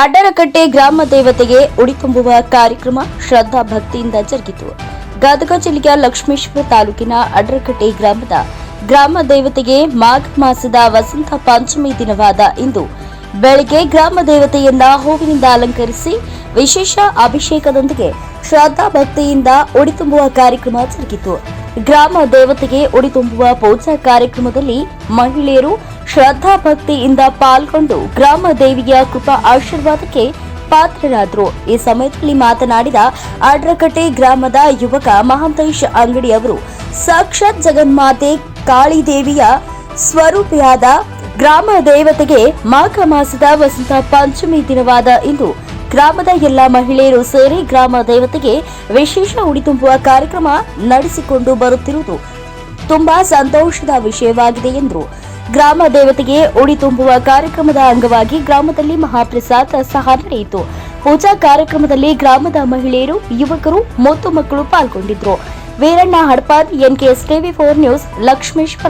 ಅಡ್ಡರಕಟ್ಟೆ ಗ್ರಾಮ ದೇವತೆಗೆ ಉಡಿ ಕಾರ್ಯಕ್ರಮ ಶ್ರದ್ಧಾ ಭಕ್ತಿಯಿಂದ ಜರುಗಿತು. ಗದಗ ಜಿಲ್ಲೆಯ ಲಕ್ಷ್ಮೇಶ್ವರ ತಾಲೂಕಿನ ಅಡ್ಡರಕಟ್ಟೆ ಗ್ರಾಮದ ಗ್ರಾಮ ದೇವತೆಗೆ ಮಾಘ ಮಾಸದ ವಸಂತ ಪಂಚಮಿ ದಿನವಾದ ಇಂದು ಬೆಳಗ್ಗೆ ಗ್ರಾಮ ದೇವತೆಯನ್ನ ಹೂವಿನಿಂದ ಅಲಂಕರಿಸಿ ವಿಶೇಷ ಅಭಿಷೇಕದೊಂದಿಗೆ ಶ್ರದ್ಧಾ ಭಕ್ತಿಯಿಂದ ಉಡಿ ತುಂಬುವ ಕಾರ್ಯಕ್ರಮ ಜರುಗಿತು. ಗ್ರಾಮ ದೇವತೆಗೆ ಉಡಿ ತುಂಬುವ ಪೂಜಾ ಕಾರ್ಯಕ್ರಮದಲ್ಲಿ ಮಹಿಳೆಯರು ಶ್ರದ್ಧಾ ಭಕ್ತಿಯಿಂದ ಪಾಲ್ಗೊಂಡು ಗ್ರಾಮ ದೇವಿಯ ಕೃಪಾ ಆಶೀರ್ವಾದಕ್ಕೆ ಪಾತ್ರರಾದರು. ಈ ಸಮಯದಲ್ಲಿ ಮಾತನಾಡಿದ ಆಡ್ರಕಟ್ಟೆ ಗ್ರಾಮದ ಯುವಕ ಮಹಾಂತೇಶ್ ಅಂಗಡಿ ಅವರು, ಸಾಕ್ಷಾತ್ ಜಗನ್ಮಾತೆ ಕಾಳಿದೇವಿಯ ಸ್ವರೂಪಿಯಾದ ಗ್ರಾಮ ದೇವತೆಗೆ ಮಾಘ ಮಾಸದ ವಸಂತ ಪಂಚಮಿ ದಿನವಾದ ಇಂದು ಗ್ರಾಮದ ಎಲ್ಲ ಮಹಿಳೆಯರು ಸೇರಿ ಗ್ರಾಮ ದೇವತೆಗೆ ವಿಶೇಷ ಉಡಿ ತುಂಬುವ ಕಾರ್ಯಕ್ರಮ ನಡೆಸಿಕೊಂಡು ಬರುತ್ತಿರುವುದು ತುಂಬಾ ಸಂತೋಷದ ವಿಷಯವಾಗಿದೆ ಎಂದರು. ಗ್ರಾಮ ದೇವತೆಗೆ ಉಡಿ ತುಂಬುವ ಕಾರ್ಯಕ್ರಮದ ಅಂಗವಾಗಿ ಗ್ರಾಮದಲ್ಲಿ ಮಹಾಪ್ರಸಾದ ಸಹ ನಡೆಯಿತು. ಪೂಜಾ ಕಾರ್ಯಕ್ರಮದಲ್ಲಿ ಗ್ರಾಮದ ಮಹಿಳೆಯರು, ಯುವಕರು, ಮತ್ತು ಮಕ್ಕಳು ಪಾಲ್ಗೊಂಡಿದ್ರು. Veeranna Hadpad NKS TV four news, Lakshmeshwar.